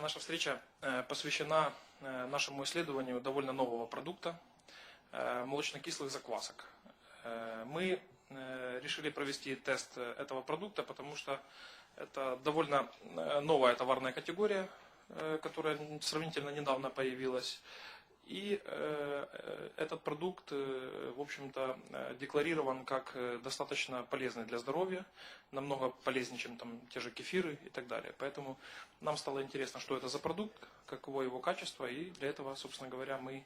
Сегодняшняя наша встреча э, посвящена э, нашему исследованию довольно нового продукта э, молочно-кислых заквасок. Мы решили провести тест этого продукта, потому что это довольно новая товарная категория, которая сравнительно недавно появилась. И э, э, этот продукт, э, в общем-то, декларирован как достаточно полезный для здоровья, намного полезнее, чем там те же кефиры и так далее. Поэтому нам стало интересно, что это за продукт, каково его качество, и для этого, собственно говоря, мы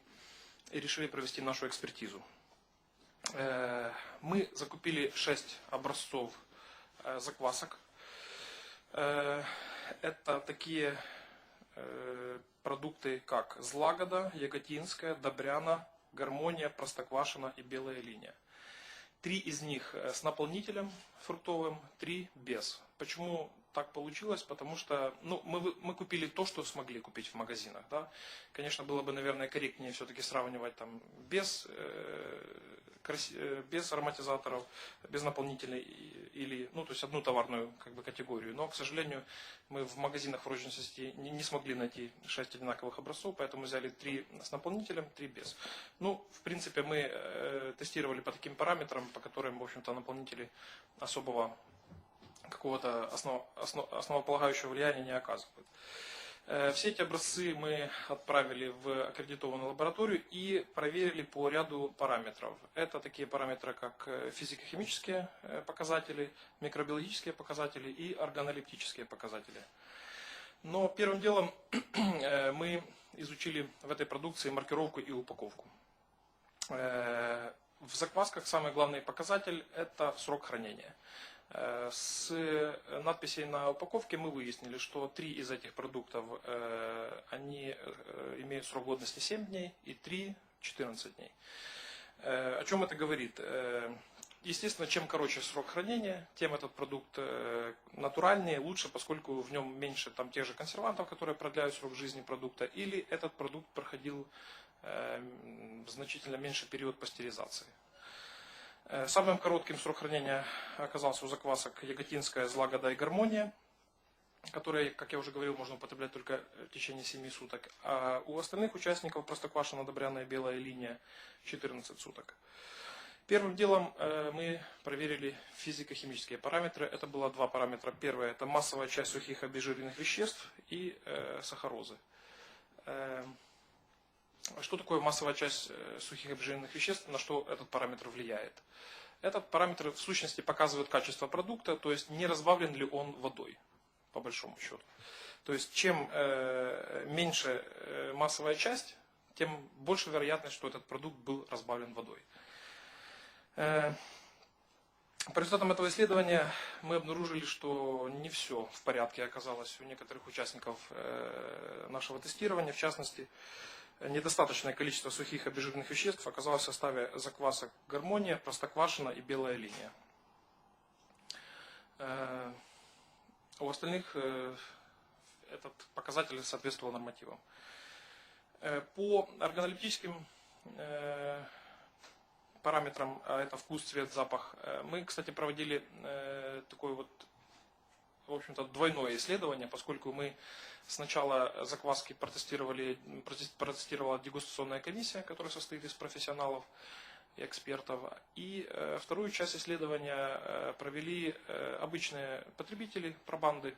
и решили провести нашу экспертизу. Мы закупили 6 образцов заквасок. Это такие продукты, как Злагода, Яготинская, Добряна, Гармония, Простоквашина и Белая линия. Три из них э, с наполнителем фруктовым, три без. Почему так получилось? Потому что ну, мы, мы купили то, что смогли купить в магазинах. Да? Конечно, было бы, наверное, корректнее все-таки сравнивать там без, э, краси- э, без ароматизаторов, без наполнителей или, ну, то есть одну товарную как бы, категорию. Но, к сожалению, мы в магазинах в розничности не, не смогли найти 6 одинаковых образцов, поэтому взяли 3 с наполнителем, 3 без. Ну, в принципе, мы э, тестировали по таким параметрам, по которым, в общем-то, наполнители особого какого-то основ- основ- основополагающего влияния не оказывают. Э, Все эти образцы мы отправили в аккредитованную лабораторию и проверили по ряду параметров. Это такие параметры, как э, физико-химические э, показатели, микробиологические показатели и органолептические показатели. Но первым делом мы изучили в этой продукции маркировку и упаковку. В заквасках самый главный показатель – это срок хранения. Э, С надписей на упаковке мы выяснили, что три из этих продуктов э, они э, имеют срок годности 7 дней и 3 – 14 дней. Э, О чем это говорит? Э, Естественно, чем короче срок хранения, тем этот продукт э, натуральнее, лучше, поскольку в нем меньше там, тех же консервантов, которые продляют срок жизни продукта, или этот продукт проходил э, значительно меньший период пастеризации. Э, Самым коротким срок хранения оказался у заквасок Яготинская, Злагода и Гармония, которые, как я уже говорил, можно употреблять только в течение 7 суток. А у остальных участников Простоквашина, Добряная, Белая линия 14 суток. Первым делом э, мы проверили физико-химические параметры. Это было два параметра. Первое – это массовая часть сухих обезжиренных веществ и э, сахарозы. Что такое массовая часть э, сухих обезжиренных веществ, на что этот параметр влияет? Этот параметр в сущности показывает качество продукта, то есть не разбавлен ли он водой, по большому счету. То есть чем э, меньше э, массовая часть, тем больше вероятность, что этот продукт был разбавлен водой. По результатам этого исследования мы обнаружили, что не все в порядке оказалось у некоторых участников нашего тестирования. В частности, недостаточное количество сухих обезжиренных веществ оказалось в составе заквасок гармония, простоквашина и белая линия. Э, У остальных э, этот показатель соответствовал нормативам. Э, По органолептическим параметрам, а это вкус, цвет, запах, мы, кстати, проводили такое вот, в общем-то, двойное исследование, поскольку мы сначала закваски протестировали, протес- протестировала дегустационная комиссия, которая состоит из профессионалов и экспертов, и э, вторую часть исследования э, провели э, обычные потребители, пробанды,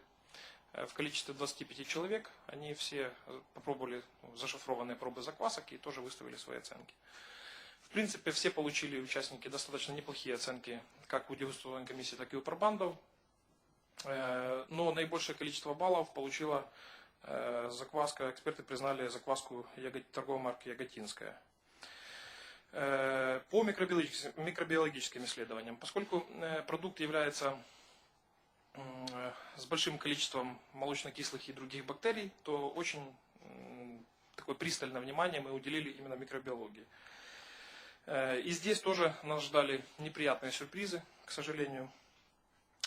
э, в количестве 25 человек. Они все попробовали ну, зашифрованные пробы заквасок и тоже выставили свои оценки. В принципе, все получили участники достаточно неплохие оценки, как у дегустационной комиссии, так и у пробандов. Э, Но наибольшее количество баллов получила э, закваска, эксперты признали закваску торговой марки Яготинская. Э, По микробиологическим, исследованиям, поскольку продукт является с большим количеством молочно-кислых и других бактерий, то очень такое пристальное внимание мы уделили именно микробиологии. И здесь тоже нас ждали неприятные сюрпризы, к сожалению.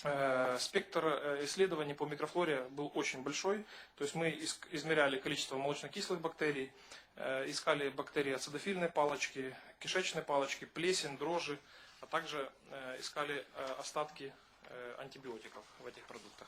Э, Спектр э, исследований по микрофлоре был очень большой. То есть мы измеряли количество молочно-кислых бактерий, э, искали бактерии ацидофильной палочки, кишечной палочки, плесень, дрожжи, а также искали остатки антибиотиков в этих продуктах.